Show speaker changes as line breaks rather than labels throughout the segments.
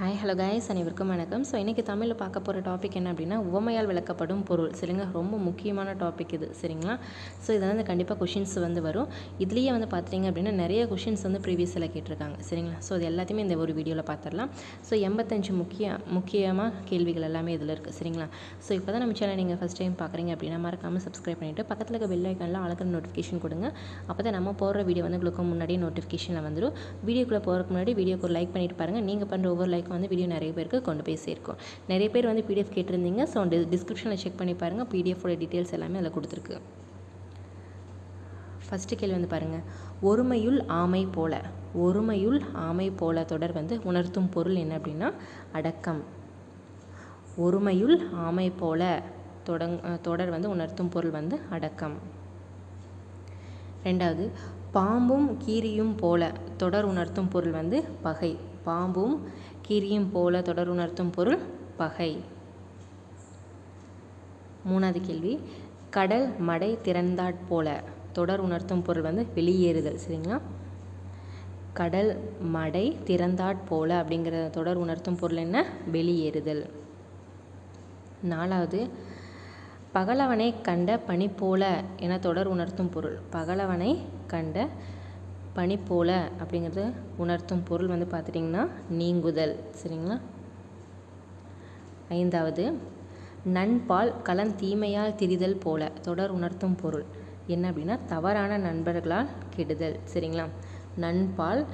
Hi hello guys அனைவருக்கும் வணக்கம். So இன்றைக்கி தமிழில் பார்க்க போகிற டாபிக் என்ன அப்படின்னா உவமையால் விளக்கப்படும் பொருள். சரிங்க? ரொம்ப முக்கியமான டாபிக் இது. சரிங்களா? ஸோ இதில் வந்து கண்டிப்பாக கொஷின்ஸ் வந்து வரும். இதுலேயே வந்து பார்த்துட்டிங்க அப்படின்னா நிறைய கொஷின்ஸ் வந்து ப்ரீவியஸில் கேட்டிருக்காங்க. சரிங்களா? ஸோ இது எல்லாத்தையுமே இந்த ஒரு வீடியோவில் பார்த்துடலாம் ஸோ எண்பத்தஞ்சு முக்கிய முக்கியமாக கேள்விகள் எல்லாமே இதில் இருக்குது சரிங்களா? ஸோ இப்போ தான் நம்ம சேனல் நீங்கள் ஃபஸ்ட் டைம் பார்க்குறீங்க அப்படின்னா மறக்காமல் சப்ஸ்கிரைப் பண்ணிவிட்டு பக்கத்தில் இருக்க பெல் ஐக்கானில் அழகான நோட்டிஃபிகேஷன் கொடுங்க. அப்போ தான் நம்ம போடுற வீடியோ வந்து உங்களுக்கு முன்னாடியே நோட்டிஃபிகேஷனில் வந்துடும் வீடியோக்குள்ளே போகிறதுக்கு முன்னாடி வீடியோக்கு ஒரு லைக் பண்ணிட்டு பாருங்கள் நீங்கள் பண்ணுற ஒவ்வொரு லைக் வந்து வீடியோ நிறைய பேருக்கு கொண்டு போய் சேர்க்கும். நிறைய பேர் வந்து பிடிஎஃப் கேட்டிருந்தீங்க. ஸோ டிஸ்கிரிப்ஷனில் செக் பண்ணி பாருங்கள் பிடிஎஃபோட டீட்டெயில்ஸ் எல்லாமே அதில் கொடுத்துருக்கு. ஃபஸ்ட்டு கேள்வி வந்து பாருங்கள் ஒருமையுள் ஆமை போல. ஒருமையுள் ஆமை போல தொடர் வந்து உணர்த்தும் பொருள் என்ன அப்படின்னா அடக்கம். ஒருமையுள் ஆமை போல தொடங் தொடர் வந்து உணர்த்தும் பொருள் வந்து அடக்கம். ரெண்டாவது பாம்பும் கீரியும் போல தொடர் உணர்த்தும் பொருள் வந்து பகை. பாம்பும் கிரியும் போல தொடர் உணர்த்தும் பொருள் பகை. மூணாவது கேள்வி. கடல் மடை திறந்தாற் போல தொடர் உணர்த்தும் பொருள் வந்து வெளியேறுதல் சரிங்களா? கடல் மடை திறந்தாற் போல அப்படிங்கிற தொடர் உணர்த்தும் பொருள் என்ன? வெளியேறுதல். நாலாவது. பகலவனை கண்ட பனி போல என தொடர் உணர்த்தும் பொருள். பகலவனை கண்ட பனி போல அப்படிங்கிறது உணர்த்தும் பொருள் வந்து பார்த்துட்டிங்கன்னா நீங்குதல். சரிங்களா? ஐந்தாவது நண்பால் கலந்தீமையால் திரிதல் போல தொடர் உணர்த்தும் பொருள். என்ன அப்படின்னா தவறான நண்பர்களால் கெடுதல். சரிங்களா? நண்பால்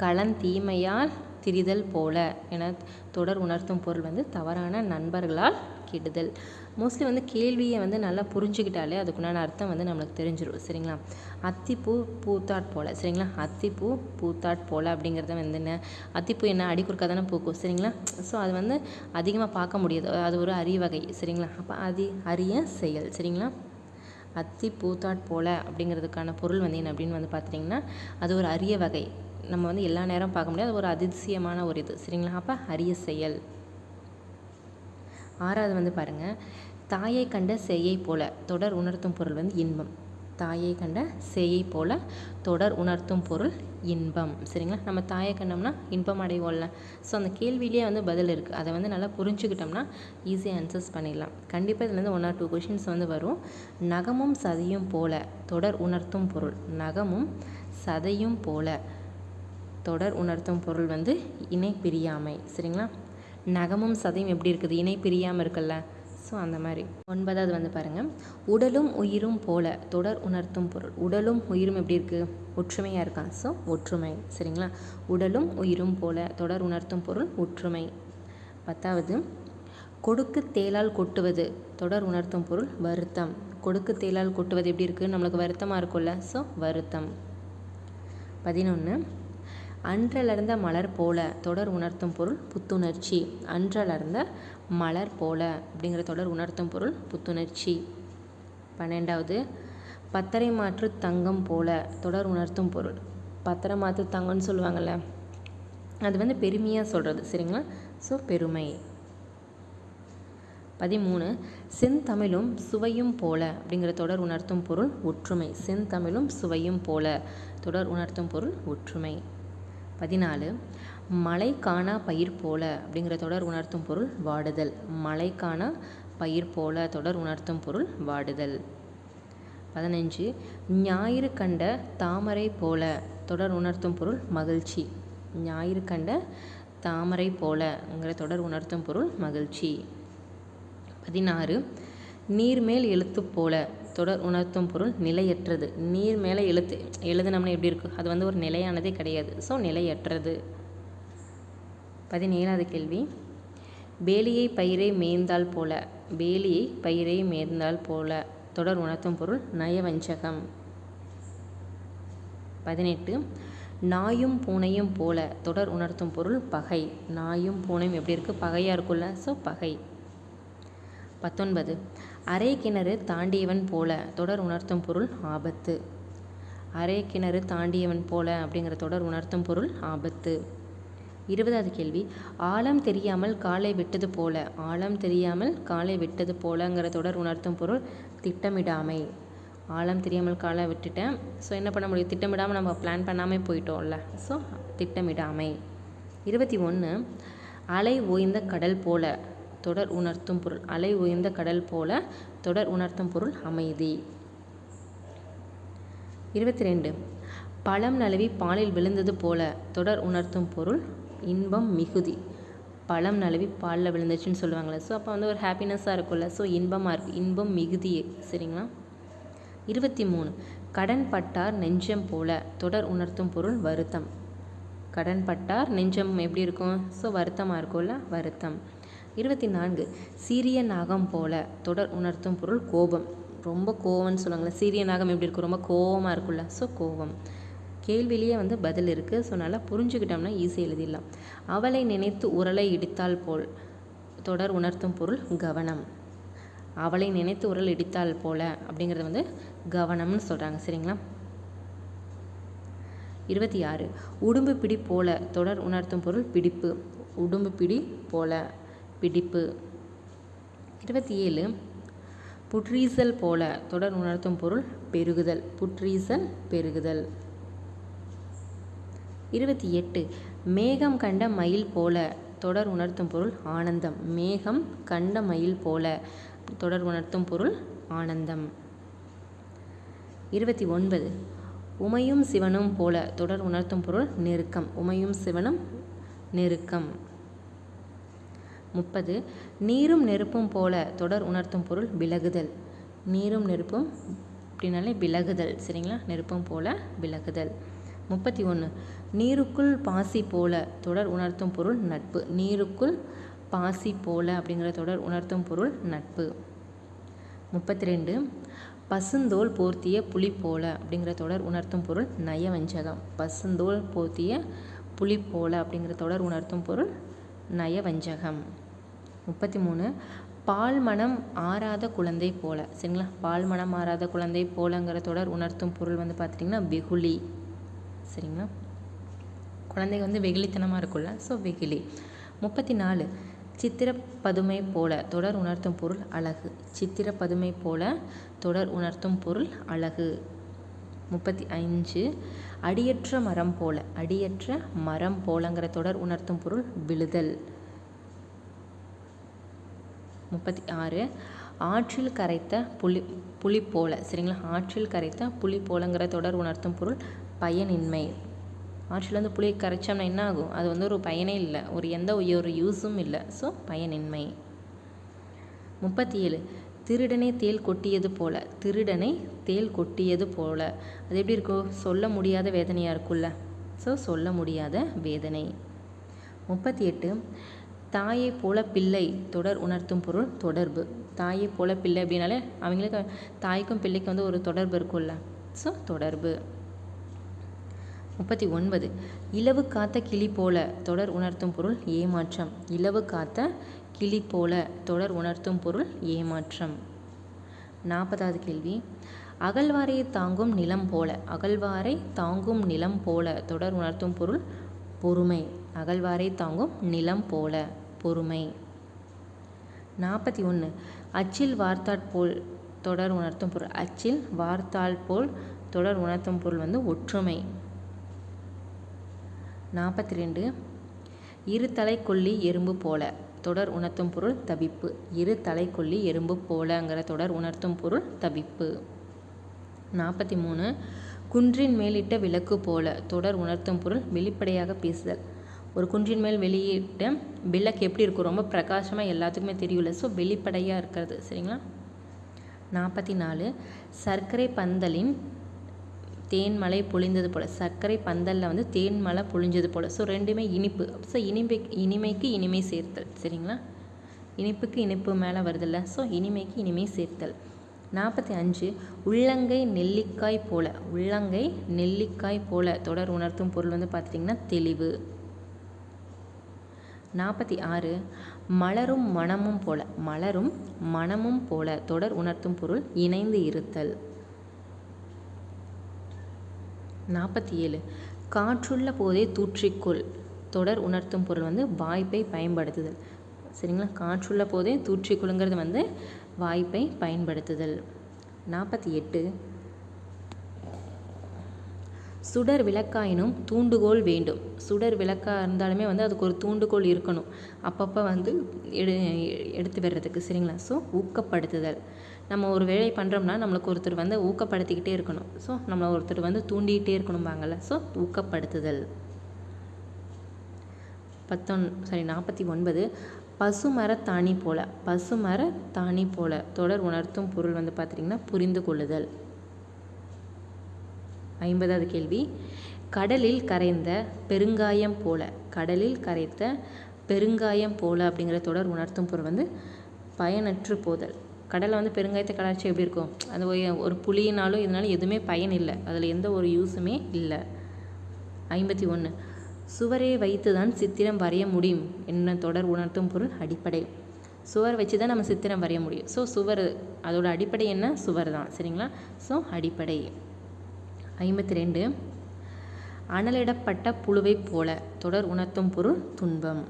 களந்தீமையால் திரிதல் போல என தொடர் உணர்த்தும் பொருள் வந்து தவறான நண்பர்களால் கெடுதல் மோஸ்ட்லி வந்து கேள்வியை வந்து நல்லா புரிஞ்சுக்கிட்டாலே அதுக்குண்டான அர்த்தம் வந்து நம்மளுக்கு தெரிஞ்சிடும் சரிங்களா? அத்திப்பூ பூத்தாட் போல. சரிங்களா? அத்திப்பூ பூத்தாட் போல அப்படிங்கிறத வந்து என்ன? அத்திப்பூ என்ன? அடிக்குறுக்கா தானே பூக்கும். சரிங்களா? ஸோ அது வந்து அதிகமாக பார்க்க முடியாது. அது ஒரு அரிய வகை. சரிங்களா? அப்போ அதி அரிய செயல். சரிங்களா? அத்தி பூத்தாட் போல அப்படிங்கிறதுக்கான பொருள் வந்து என்ன அப்படின்னு வந்து பார்த்துட்டிங்கன்னா அது ஒரு அரிய வகை. நம்ம வந்து எல்லா நேரம் பார்க்க முடியாது. அது ஒரு அதிசயமான ஒரு இது. சரிங்களா? அப்போ அரிய செயல். ஆறாவது வந்து பாருங்கள் தாயை கண்ட செய்யை போல தொடர் உணர்த்தும் பொருள் வந்து இன்பம். தாயை கண்ட செய்யை போல தொடர் உணர்த்தும் பொருள் இன்பம். சரிங்களா? நம்ம தாயை கண்டோம்னா இன்பம் அடைவோம்ல. ஸோ அந்த கேள்வியிலேயே வந்து பதில் இருக்குது அதை வந்து நல்லா புரிஞ்சுக்கிட்டோம்னா ஈஸியாக ஆன்சர்ஸ் பண்ணிடலாம். கண்டிப்பாக இதுலேருந்து ஒன் ஆர் டூ கொஷின்ஸ் வந்து வரும். நகமும் சதையும் போல தொடர் உணர்த்தும் பொருள். நகமும் சதையும் போல தொடர் உணர்த்தும் பொருள் வந்து இணை பிரியாமை சரிங்களா? நகமும் சதையும் எப்படி இருக்குது? இணை பிரியாமல் இருக்குல்ல? ஸோ அந்த மாதிரி. ஒன்பதாவது வந்து பாருங்கள் உடலும் உயிரும் போல தொடர் உணர்த்தும் பொருள். உடலும் உயிரும் எப்படி இருக்குது ஒற்றுமையாக இருக்கா? ஸோ ஒற்றுமை. சரிங்களா? உடலும் உயிரும் போல தொடர் உணர்த்தும் பொருள் ஒற்றுமை. பத்தாவது. கொடுக்கு தேலால் கொட்டுவது தொடர் உணர்த்தும் பொருள் வருத்தம். கொடுக்கு தேலால் கொட்டுவது எப்படி இருக்குது நம்மளுக்கு வருத்தமாக இருக்கும்ல? ஸோ வருத்தம். பதினொன்று அன்றலர்ந்த மலர் போல தொடர் உணர்த்தும் பொருள் புத்துணர்ச்சி. அன்றலர்ந்த மலர் போல அப்படிங்கிற தொடர் உணர்த்தும் பொருள் புத்துணர்ச்சி. பன்னெண்டாவது பத்தரை மாற்று தங்கம் போல தொடர் உணர்த்தும் பொருள். பத்தரை மாற்று தங்கம்னு சொல்லுவாங்கள்ல அது வந்து பெருமையாக சொல்கிறது சரிங்களா? ஸோ பெருமை. பதிமூணு செந்தமிழும் சுவையும் போல அப்படிங்கிற தொடர் உணர்த்தும் பொருள் ஒற்றுமை. செந்தமிழும் சுவையும் போல தொடர் உணர்த்தும் பொருள் ஒற்றுமை. பதினாலு மழை காணா பயிர் போல அப்படிங்கிற தொடர் உணர்த்தும் பொருள் வாடுதல். மழை காணா பயிர் போல தொடர் உணர்த்தும் பொருள் வாடுதல். பதினஞ்சு ஞாயிறு கண்ட தாமரை போல தொடர் உணர்த்தும் பொருள் மகிழ்ச்சி. ஞாயிறு கண்ட தாமரை போலங்கிற தொடர் உணர்த்தும் பொருள் மகிழ்ச்சி. பதினாறு நீர்மேல் எழுத்து போல தொடர் உணர்த்தும் பொருள் நிலையற்றது. நீர் மேலே எழுத்து எழுதுனோம்னா எப்படி இருக்கும்? அது வந்து ஒரு நிலையானதே கிடையாது. ஸோ நிலையற்றது. பதினேழாவது கேள்வி. வேலியை பயிரை மேய்ந்தால் போல வேலியை பயிரை மேய்ந்தால் போல தொடர் உணர்த்தும் பொருள் நயவஞ்சகம். பதினெட்டு. நாயும் பூனையும் போல தொடர் உணர்த்தும் பொருள் பகை. நாயும் பூனையும் எப்படி இருக்குது பகையாக இருக்குல்ல ஸோ பகை. பத்தொன்பது. அரை கிணறு தாண்டியவன் போல. தொடர் உணர்த்தும் பொருள் ஆபத்து. அரை கிணறு தாண்டியவன் போல அப்படிங்கிற தொடர் உணர்த்தும் பொருள் ஆபத்து. இருபதாவது கேள்வி. ஆழம் தெரியாமல் காலை விட்டது போல. ஆழம் தெரியாமல் காலை விட்டது போலங்கிற தொடர் உணர்த்தும் பொருள் திட்டமிடாமை. ஆழம் தெரியாமல் காலை விட்டுட்டேன். ஸோ என்ன பண்ண முடியும்? திட்டமிடாமல் நம்ம பிளான் பண்ணாமல் போயிட்டோம்ல. ஸோ திட்டமிடாமை. இருபத்தி ஒன்று அலை ஓய்ந்த கடல் போல. தொடர் உணர்த்தும் பொருள். அலை உயர்ந்த கடல் போல தொடர் உணர்த்தும் பொருள் அமைதி. இருபத்தி ரெண்டு பழம் நழுவி பாலில் விழுந்தது போல தொடர் உணர்த்தும் பொருள் இன்பம் மிகுதி. பழம் நழுவி பாலில் விழுந்துச்சுன்னு சொல்லுவாங்களே ஸோ அப்போ வந்து ஒரு ஹாப்பினஸ்ஸாக இருக்கும்ல. ஸோ இன்பமாக இருக்குது இன்பம் மிகுதி சரிங்களா? இருபத்தி மூணு கடன் பட்டார் நெஞ்சம் போல தொடர் உணர்த்தும் பொருள் வருத்தம். கடன் பட்டார் நெஞ்சம் எப்படி இருக்கும்? ஸோ வருத்தமாக இருக்கும்ல? வருத்தம். இருபத்தி நான்கு சீரிய நாகம் போல தொடர் உணர்த்தும் பொருள் கோபம். ரொம்ப கோவம்னு சொல்லுவாங்களே சீரிய நாகம் எப்படி இருக்கும்? ரொம்ப கோவமாக இருக்கும்ல ஸோ கோபம். கேள்விலேயே வந்து பதில் இருக்குது ஸோ நல்லா புரிஞ்சுக்கிட்டோம்னா ஈஸியாக எழுதிடலாம். அவளை நினைத்து உரலை இடித்தால் போல் தொடர் உணர்த்தும் பொருள் கவனம். அவளை நினைத்து உரல் இடித்தால் போல அப்படிங்கிறது வந்து கவனம்னு சொல்கிறாங்க சரிங்களா? இருபத்தி ஆறு உடும்பு பிடி போல தொடர் உணர்த்தும் பொருள் பிடிப்பு. உடும்பு பிடி போல பிடிப்பு. இருபத்தி ஏழு புற்றீசல் போல தொடர் உணர்த்தும் பொருள் பெருகுதல் புற்றீசல் பெருகுதல். இருபத்தி எட்டு மேகம் கண்ட மயில் போல தொடர் உணர்த்தும் பொருள் ஆனந்தம். மேகம் கண்ட மயில் போல தொடர் உணர்த்தும் பொருள் ஆனந்தம். இருபத்தி ஒன்பது உமையும் சிவனும் போல தொடர் உணர்த்தும் பொருள் நெருக்கம். உமையும் சிவனும் நெருக்கம். முப்பது. நீரும் நெருப்பும் போல தொடர் உணர்த்தும் பொருள் விலகுதல். நீரும் நெருப்பும் அப்படின்னாலே விலகுதல் சரிங்களா? நெருப்பும் போல விலகுதல். முப்பத்தி ஒன்று நீருக்குள் பாசி போல தொடர் உணர்த்தும் பொருள் நட்பு. நீருக்குள் பாசி போல அப்படிங்கிற தொடர் உணர்த்தும் பொருள் நட்பு. முப்பத்தி ரெண்டு. பசுந்தோல் போர்த்திய புலி போல அப்படிங்கிற தொடர் உணர்த்தும் பொருள் நயவஞ்சகம். பசுந்தோல் போர்த்திய புலி போல அப்படிங்கிற தொடர் உணர்த்தும் பொருள் நயவஞ்சகம். முப்பத்தி மூணு. பால் மனம் ஆறாத குழந்தை போல. சரிங்களா? பால் மனம் ஆறாத குழந்தை போலங்கிற தொடர் உணர்த்தும் பொருள் வந்து பார்த்துட்டிங்கன்னா வெகுளி. சரிங்களா? குழந்தைங்க வந்து வெகுளித்தனமாக இருக்கும்ல. ஸோ வெகுளி. முப்பத்தி நாலு. சித்திர பதுமை போல தொடர் உணர்த்தும் பொருள் அழகு. சித்திர பதுமை போல தொடர் உணர்த்தும் பொருள் அழகு. முப்பத்தி அஞ்சு அடியற்ற மரம் போல. அடியற்ற மரம் போலங்கிற தொடர் உணர்த்தும் பொருள் விழுதல். முப்பத்தி ஆறு. ஆற்றில் கரைத்த புலி புலி போல சரிங்களா? ஆற்றில் கரைத்த புலி போலங்கிற தொடர் உணர்த்தும் பொருள் பயனின்மை. ஆற்றில் வந்து புளியை கரைச்சோம்னா என்ன ஆகும் அது வந்து ஒரு பயனே இல்லை. ஒரு எந்த ஒரு யூஸும் இல்லை. ஸோ பயனின்மை. முப்பத்தி ஏழு. திருடனை தேல் கொட்டியது போல. திருடனை தேல் கொட்டியது போல. அது எப்படி இருக்கும்? சொல்ல முடியாத வேதனையாக இருக்கும்ல. ஸோ சொல்ல முடியாத வேதனை. முப்பத்தி எட்டு. தாயை போல பிள்ளை தொடர் உணர்த்தும் பொருள் தொடர்பு. தாயை போல பிள்ளை அப்படின்னாலே அவங்களுக்கு தாய்க்கும் பிள்ளைக்கும் வந்து ஒரு தொடர்பு இருக்கும்ல. ஸோ தொடர்பு. முப்பத்தி ஒன்பது. இலவு காத்த கிளி போல தொடர் உணர்த்தும் பொருள் ஏமாற்றம். இலவு காத்த கிளி போல தொடர் உணர்த்தும் பொருள் ஏமாற்றம். நாற்பதாவது கேள்வி. அகழ்வாரை தாங்கும் நிலம் போல அகழ்வாரை தாங்கும் நிலம் போல தொடர் உணர்த்தும் பொருள் பொறுமை. அகழ்வாரை தாங்கும் நிலம் போல. பொறுமை. நாற்பத்தி ஒன்று அச்சில் வார்த்தாட் போல் தொடர் உணர்த்தும் பொருள். அச்சில் வார்த்தாள் போல் தொடர் உணர்த்தும் பொருள் வந்து ஒற்றுமை. நாற்பத்தி ரெண்டு. இரு தலைக்கொல்லி எறும்பு போல தொடர் உணர்த்தும் பொருள் தவிப்பு. இரு தலைக்கொல்லி எறும்பு போலங்கிற தொடர் உணர்த்தும் பொருள் தவிப்பு. நாற்பத்தி மூணு. குன்றின் மேலிட்ட விளக்கு போல தொடர் உணர்த்தும் பொருள் வெளிப்படையாக பேசுதல். ஒரு குன்றின் மேல் வெளியிட்ட விளக்கு எப்படி இருக்கும்? ரொம்ப பிரகாசமாக எல்லாத்துக்குமே தெரியல ஸோ வெளிப்படையாக இருக்கிறது. சரிங்களா? நாற்பத்தி நாலு சர்க்கரை பந்தலின் தேன்மலை பொழிந்தது போல். சர்க்கரை பந்தலில் வந்து தேன்மலை பொழிஞ்சது போல். ஸோ ரெண்டுமே இனிப்பு. ஸோ இனிமை இனிமைக்கு இனிமை சேர்த்தல். சரிங்களா? இனிப்புக்கு இனிப்பு மேலே வருதில்ல. ஸோ இனிமைக்கு இனிமை சேர்த்தல். நாற்பத்தி அஞ்சு உள்ளங்கை நெல்லிக்காய் போல. உள்ளங்கை நெல்லிக்காய் போல. தொடர் உணர்த்தும் பொருள் வந்து பார்த்துட்டிங்கன்னா தெளிவு. நாற்பத்தி ஆறு மலரும் மனமும் போல மலரும் மனமும் போல தொடர் உணர்த்தும் பொருள் இணைந்து இருத்தல். நாற்பத்தி ஏழு காற்றுள்ள போதே தூற்றிக்கொள். தொடர் உணர்த்தும் பொருள் வந்து வாய்ப்பை பயன்படுத்துதல். சரிங்களா? காற்றுள்ள போதே தூற்றிக்கொள்ளுங்கிறது வந்து வாய்ப்பை பயன்படுத்துதல். நாற்பத்தி எட்டு சுடர் விளக்காயினும் தூண்டுகோல் வேண்டும். சுடர் விளக்காக இருந்தாலுமே வந்து அதுக்கு ஒரு தூண்டுகோல் இருக்கணும். அப்பப்போ வந்து எடு எடுத்து வர்றதுக்கு சரிங்களா? ஸோ ஊக்கப்படுத்துதல். நம்ம ஒரு வேலை பண்ணுறோம்னா நம்மளுக்கு ஒருத்தர் வந்து ஊக்கப்படுத்திக்கிட்டே இருக்கணும். ஸோ நம்மளை ஒருத்தர் வந்து தூண்டிகிட்டே இருக்கணும்பாங்கள்ல ஸோ ஊக்கப்படுத்துதல். பத்தொன் சாரி நாற்பத்தி ஒன்பது. பசுமர தாணி போல. பசுமர தாணி போல. தொடர் உணர்த்தும் பொருள் வந்து பார்த்திங்கன்னா புரிந்து கொள்ளுதல் ஐம்பதாவது கேள்வி. கடலில் கரைந்த பெருங்காயம் போல கடலில் கரைத்த பெருங்காயம் போல அப்படிங்கிற தொடர் உணர்த்தும் பொருள் வந்து பயனற்று போதல். கடலில் வந்து பெருங்காயத்தை கலாச்சி எப்படி இருக்கும்? அது ஒரு புளியினாலும் இதனால எதுவுமே பயன் இல்லை. அதில் எந்த ஒரு யூஸுமே இல்லை. ஐம்பத்தி ஒன்று சுவரை வைத்து தான் சித்திரம் வரைய முடியும் என்ன தொடர் உணர்த்தும் பொருள் அடிப்படை. சுவர் வச்சு தான் நம்ம சித்திரம் வரைய முடியும். ஸோ சுவர் அதோட அடிப்படை என்ன? சுவர் தான் சரிங்களா? ஸோ அடிப்படை. ஐம்பத்தி ரெண்டு அனலிடப்பட்ட புழுவைப் போல தொடர் உணர்த்தும் பொருள் துன்பம்.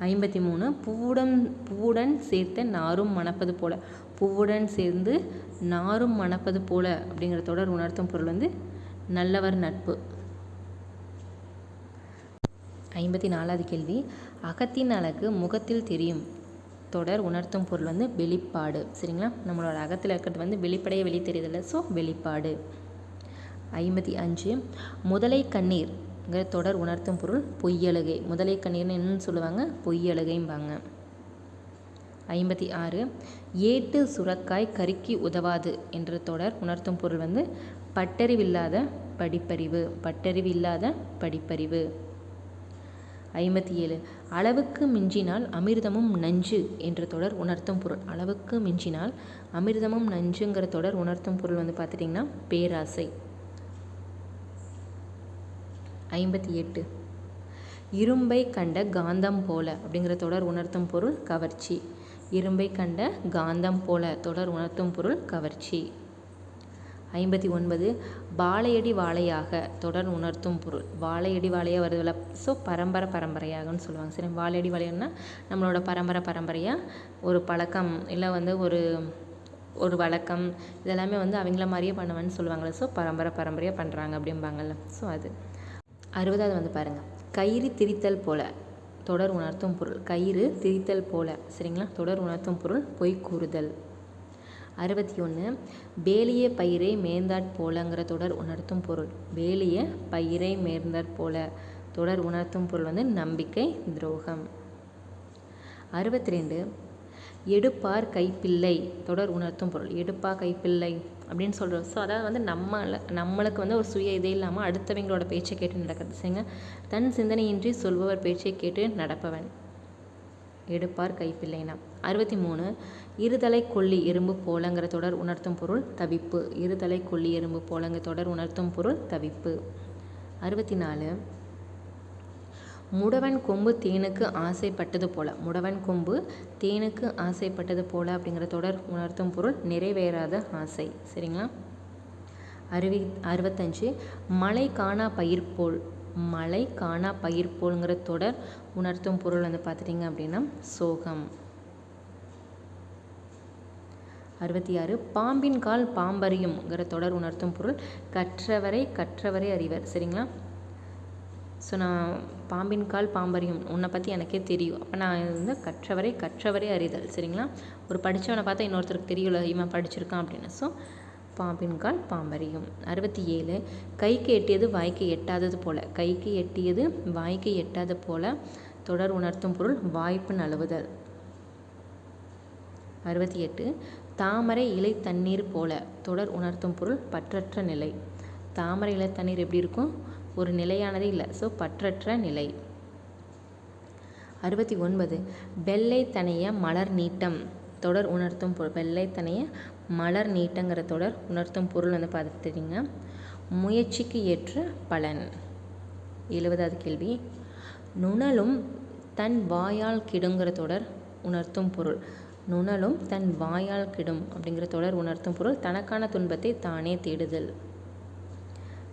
ஐம்பத்தி மூணு பூவுடன் பூவுடன் சேர்த்த நாரும் மணப்பது போல. பூவுடன் சேர்ந்து நாரும் மணப்பது போல அப்படிங்கிற தொடர் உணர்த்தும் பொருள் வந்து நல்லவர் நட்பு. ஐம்பத்தி நாலாவது கேள்வி. அகத்தின் அழகு முகத்தில் தெரியும். தொடர் உணர்த்தும் பொருள் வந்து வெளிப்பாடு. சரிங்களா? நம்மளோட அகத்தில் இருக்கிறது வந்து வெளிப்படையே வெளி தெரியுதில்ல? ஸோ வெளிப்பாடு. ஐம்பத்தி அஞ்சு முதலை கண்ணீர்ங்கிற தொடர் உணர்த்தும் பொருள் பொய்யழுகை. முதலை கண்ணீர்னு என்னன்னு சொல்லுவாங்க? பொய்யழுகைம்பாங்க. ஐம்பத்தி ஆறு ஏட்டு சுரக்காய் கருக்கி உதவாது என்ற தொடர் உணர்த்தும் பொருள் வந்து பட்டறிவில்லாத படிப்பறிவு. பட்டறிவில்லாத படிப்பறிவு. ஐம்பத்தி ஏழு அளவுக்கு மிஞ்சினால் அமிர்தமும் நஞ்சு என்ற தொடர் உணர்த்தும் பொருள். அளவுக்கு மிஞ்சினால் அமிர்தமும் நஞ்சுங்கிற தொடர் உணர்த்தும் பொருள் வந்து பார்த்துட்டிங்கன்னா பேராசை. ஐம்பத்தி எட்டு. இரும்பை கண்ட காந்தம் போல அப்படிங்கிற தொடர் உணர்த்தும் பொருள் கவர்ச்சி. இரும்பை கண்ட காந்தம் போல தொடர் உணர்த்தும் பொருள் கவர்ச்சி. ஐம்பத்தி ஒன்பது வாழையடி வாழையாக தொடர் உணர்த்தும் பொருள். வாழையடி வாழையாக வருதுல. ஸோ பரம்பரை பரம்பரையாகன்னு சொல்லுவாங்க. சரி வாழையடி வாழையன்னா நம்மளோட பரம்பரை பரம்பரையாக ஒரு பழக்கம் இல்லை வந்து ஒரு ஒரு வழக்கம் இதெல்லாமே வந்து அவங்கள மாதிரியே பண்ணுவேன்னு சொல்லுவாங்கள்ல ஸோ பரம்பரை பரம்பரையாக பண்ணுறாங்க அப்படிம்பாங்கள்ல ஸோ அது. அறுபதாவது வந்து பாருங்கள் கயிறு திரித்தல் போல தொடர் உணர்த்தும் பொருள். கயிறு திரித்தல் போல. சரிங்களா? தொடர் உணர்த்தும் பொருள் பொய் கூறுதல். அறுபத்தி ஒன்று வேலிய பயிரை மேர்ந்தாற் போலங்கிற தொடர் உணர்த்தும் பொருள். வேலிய பயிரை மேர்ந்தாற் போல தொடர் உணர்த்தும் பொருள் வந்து நம்பிக்கை துரோகம். அறுபத்தி ரெண்டு எடுப்பார் கைப்பிள்ளை தொடர் உணர்த்தும் பொருள். எடுப்பா கைப்பிள்ளை அப்படின்னு சொல்கிறோம் ஸோ அதாவது வந்து நம்மளை நம்மளுக்கு வந்து ஒரு சுய இதே இல்லாமல் அடுத்தவங்களோட பேச்சை கேட்டு நடக்கிறது. சரிங்க தன் சிந்தனையின்றி சொல்பவர் பேச்சை கேட்டு நடப்பவன். எடுப்பார் கைப்பிள்ளைனா. அறுபத்தி மூணு இருதலை கொல்லி எறும்பு போலங்கிற தொடர் உணர்த்தும் பொருள் தவிப்பு. இருதலை கொல்லி எறும்பு போலங்க தொடர் உணர்த்தும் பொருள் தவிப்பு. அறுபத்தி நாலு முடவன் கொம்பு தேனுக்கு ஆசைப்பட்டது போல. முடவன் கொம்பு தேனுக்கு ஆசைப்பட்டது போல அப்படிங்கிற தொடர் உணர்த்தும் பொருள் நிறைவேறாத ஆசை. சரிங்களா? அறுவி அறுபத்தஞ்சு. மலை காணா பயிர் போல். மலை காணா பயிர் போலுங்கிற தொடர் உணர்த்தும் பொருள் வந்து பார்த்துட்டிங்க அப்படின்னா சோகம். அறுபத்தி ஆறு பாம்பின் கால் பாம்பறியும்ங்கிற தொடர் உணர்த்தும் பொருள் கற்றவரை கற்றவரை அறிவர். சரிங்களா? ஸோ நான் பாம்பின் கால் பாம்பறியும் உன்னை பற்றி எனக்கே தெரியும். அப்போ நான் வந்து கற்றவரை கற்றவரை அறிதல். சரிங்களா? ஒரு படித்தவனை பார்த்தா இன்னொருத்தருக்கு தெரியல இவன் படிச்சிருக்கான் அப்படின்னு. ஸோ பாம்பின் கால் பாம்பறியும். அறுபத்தி ஏழு கைக்கு எட்டியது வாய்க்கு எட்டாதது போல. கைக்கு எட்டியது வாய்க்கு எட்டாத போல தொடர் உணர்த்தும் பொருள் வாய்ப்பு நழுவுதல். அறுபத்தி எட்டு தாமரை இலை தண்ணீர் போல தொடர் உணர்த்தும் பொருள் பற்றற்ற நிலை. தாமரை இலை தண்ணீர் எப்படி இருக்கும்? ஒரு நிலையானதே இல்லை. ஸோ பற்றற்ற நிலை. அறுபத்தி ஒன்பது. வெள்ளைத்தனைய மலர் நீட்டம். தொடர் உணர்த்தும் பொருள் வெள்ளைத்தனைய மலர் நீட்டங்கிற தொடர் உணர்த்தும் பொருள் வந்து பார்த்துட்டீங்க முயற்சிக்கு ஏற்ற பலன். எழுபதாவது கேள்வி. நுணலும் தன் வாயால் கிடுங்கிற தொடர் உணர்த்தும் பொருள். நுணலும் தன் வாயால் கிடும் அப்படிங்கிற தொடர் உணர்த்தும் பொருள் தனக்கான துன்பத்தை தானே தேடுதல்.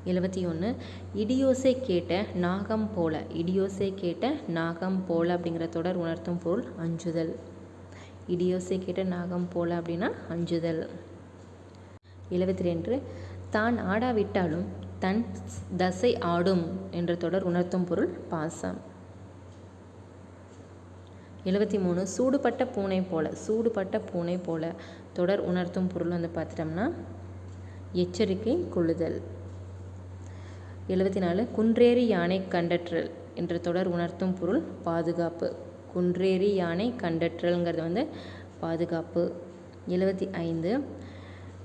எழுபத்தி ஒன்று இடியோசை கேட்ட நாகம் போல இடியோசை கேட்ட நாகம் போல அப்படிங்கிற தொடர் உணர்த்தும் பொருள் அஞ்சுதல். இடியோசை கேட்ட நாகம் போல அப்படின்னா அஞ்சுதல். எழுபத்தி ரெண்டு தான் ஆடாவிட்டாலும் தன் தசை ஆடும் என்ற தொடர் உணர்த்தும் பொருள் பாசம். எழுபத்தி மூணு சூடுபட்ட பூனை போல சூடுபட்ட பூனை போல தொடர் உணர்த்தும் பொருள் வந்து பார்த்துட்டோம்னா எச்சரிக்கை கொள்ளுதல். எழுபத்தி நாலு குன்றேறி யானை கண்டற்றல் என்ற தொடர் உணர்த்தும் பொருள் பாதுகாப்பு. குன்றேறி யானை கண்டற்றல்ங்கிறது வந்து பாதுகாப்பு. எழுபத்தி ஐந்து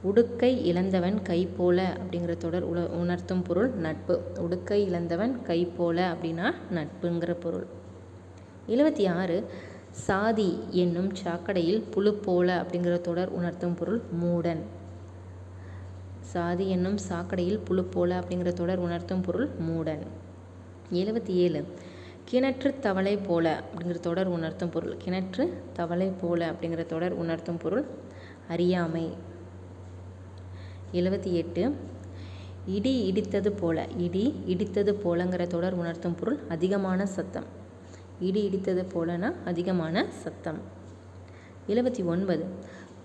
உடுக்கை இழந்தவன் கை போல அப்படிங்கிற தொடர் உல உணர்த்தும் பொருள் நட்பு. உடுக்கை இழந்தவன் கை போல அப்படின்னா நட்புங்கிற பொருள். எழுபத்தி ஆறு சாதி என்னும் சாக்கடையில் புழு போல அப்படிங்கிற தொடர் உணர்த்தும் பொருள் மூடன். சாதி என்னும் சாக்கடையில் புழு போல அப்படிங்கிற தொடர் உணர்த்தும் பொருள் மூடன். எழுபத்தி ஏழு. கிணற்று தவளை போல அப்படிங்கிற தொடர் உணர்த்தும் பொருள். கிணற்று தவளை போல அப்படிங்கிற தொடர் உணர்த்தும் பொருள் அறியாமை. எழுபத்தி எட்டு. இடி இடித்தது போல இடி இடித்தது போலங்கிற தொடர் உணர்த்தும் பொருள் அதிகமான சத்தம். இடி இடித்தது போலனா அதிகமான சத்தம். எழுபத்தி ஒன்பது.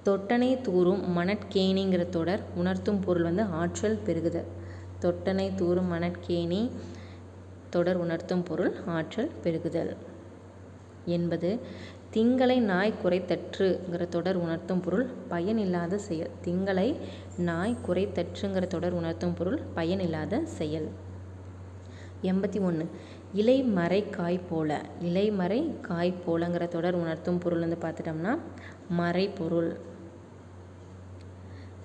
தொட்டனை தூரும் மணற்கேணிங்கிற தொடர் உணர்த்தும் பொருள் வந்து ஆற்றல் பெருகுதல் தொட்டனை தூரும் மணற்கேணி தொடர் உணர்த்தும் பொருள் ஆற்றல் பெருகுதல். என்பது திங்களை நாய் குறைத்தற்றுங்கிற தொடர் உணர்த்தும் பொருள் பயனில்லாத செயல். திங்களை நாய் குறைத்தற்றுங்கிற தொடர் உணர்த்தும் பொருள் பயனில்லாத செயல். எண்பத்தி ஒன்று இலைமறை காய் போல இலைமறை காய் போலங்கிற தொடர் உணர்த்தும் பொருள் வந்து பார்த்துட்டோம்னா மறைப்பொருள்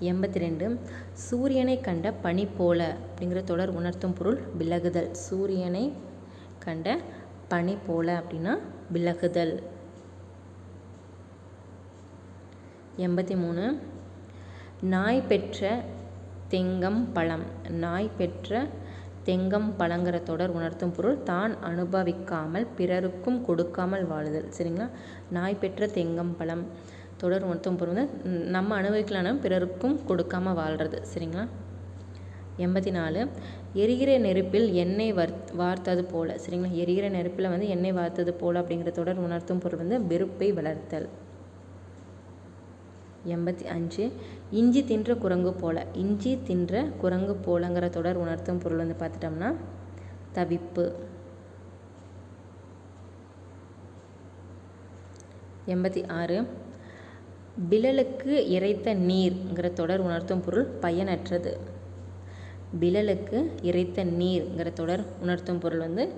எண்பத்தி ரெண்டு சூரியனை கண்ட பனி போல அப்படிங்கிற தொடர் உணர்த்தும் பொருள் விலகுதல். சூரியனை கண்ட பனி போல அப்படின்னா விலகுதல். எண்பத்தி மூணு நாய் பெற்ற தெங்கம் பழம் நாய் பெற்ற தெங்கம் பழங்கிற தொடர் உணர்த்தும் பொருள் தான் அனுபவிக்காமல் பிறருக்கும் கொடுக்காமல் வாழுதல். சரிங்களா? நாய் பெற்ற தெங்கம் பழம் தொடர் உணர்த்தும் பொருள் வந்து நம்ம அனுபவிக்கலாம் பிறருக்கும் கொடுக்காமல் வாழ்கிறது சரிங்களா? எண்பத்தி நாலு எரிகிற நெருப்பில் எண்ணெய் வர் வார்த்தது போல். சரிங்களா? எரிகிற நெருப்பில் வந்து எண்ணெய் வார்த்தது போல் அப்படிங்கிற தொடர் உணர்த்தும் பொருள் வந்து வெறுப்பை வளர்த்தல். எண்பத்தி அஞ்சு. இஞ்சி தின்ற குரங்கு போல. இஞ்சி தின்ற குரங்கு போலங்கிற தொடர் உணர்த்தும் பொருள் வந்து பார்த்துட்டோம்னா தவிப்பு. எண்பத்தி ஆறு. பிழலுக்கு இறைத்த நீர்ங்கிற தொடர் உணர்த்தும் பொருள் பயனற்றது. பிழலுக்கு இறைத்த நீர்ங்கிற தொடர் உணர்த்தும் பொருள் வந்து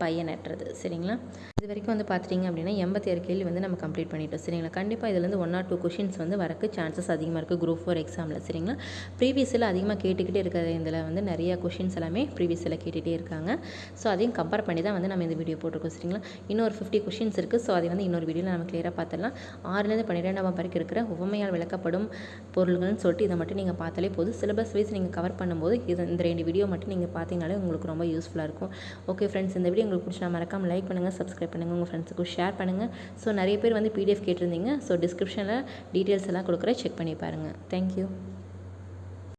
பயனற்றது. சரிங்களா? இது வரைக்கும் வந்து பார்த்துட்டிங்க அப்படின்னா எண்பத்தி ஏழு கேள்வி வந்து நம்ம கம்ப்ளீட் பண்ணிட்டோம். சரிங்களா? கண்டிப்பாக இதுலேருந்து ஒன் ஆர் டூ கொஷின்ஸ் வந்து வரக்கு சான்சஸ் அதிகமாக இருக்குது குரூப் ஃபோர் எக்ஸாமில் சரிங்களா? ப்ரீவியஸில் அதிகமாக கேட்டுக்கிட்டே இருக்கிற இதில் வந்து நிறையா கொஷின்ஸ் எல்லாமே ப்ரீவியஸில் கேட்டுகிட்டே இருக்காங்க. ஸோ அதையும் கம்பேர் பண்ணி தான் வந்து நம்ம இந்த வீடியோ போட்டிருக்கோம். சரிங்களா? இன்னொரு ஃபிஃப்டி கொஷின்ஸ் இருக்குது ஸோ அதை வந்து இன்னொரு வீடியோவில் நம்ம கிளியராக பார்த்துடலாம் ஆறுலேருந்து பன்னிரெண்டாம் வரைக்கும் இருக்கிற உவமையால் விளக்கப்படும் பொருள்கள்னு சொல்லிட்டு இதை மட்டும் நீங்கள் பார்த்தாலே போதும். சிலபஸ் வைஸ் நீங்கள் கவர் பண்ணும்போது இது இந்த ரெண்டு வீடியோ மட்டும் நீங்கள் பார்த்தீங்கனாலே உங்களுக்கு ரொம்ப யூஸ்ஃபுல்லாக இருக்கும். ஓகே ஃப்ரெண்ட்ஸ் இந்த வீடியோ உங்களுக்கு பிடிச்சா மறக்காமல் லைக் பண்ணுங்கள் சப்ஸ்கிரைப் பண்ணுங்கள் உங்கள் ஃப்ரெண்ட்ஸுக்கும் ஷேர் பண்ணுங்கள் ஸோ நிறைய பேர் வந்து பிடிஎஃப் கேட்டிருந்தீங்க. ஸோ டிஸ்கிரிப்ஷனில் டீட்டெயில்ஸ் எல்லாம் கொடுக்குறேன். செக் பண்ணி பாருங்கள் தேங்க்யூ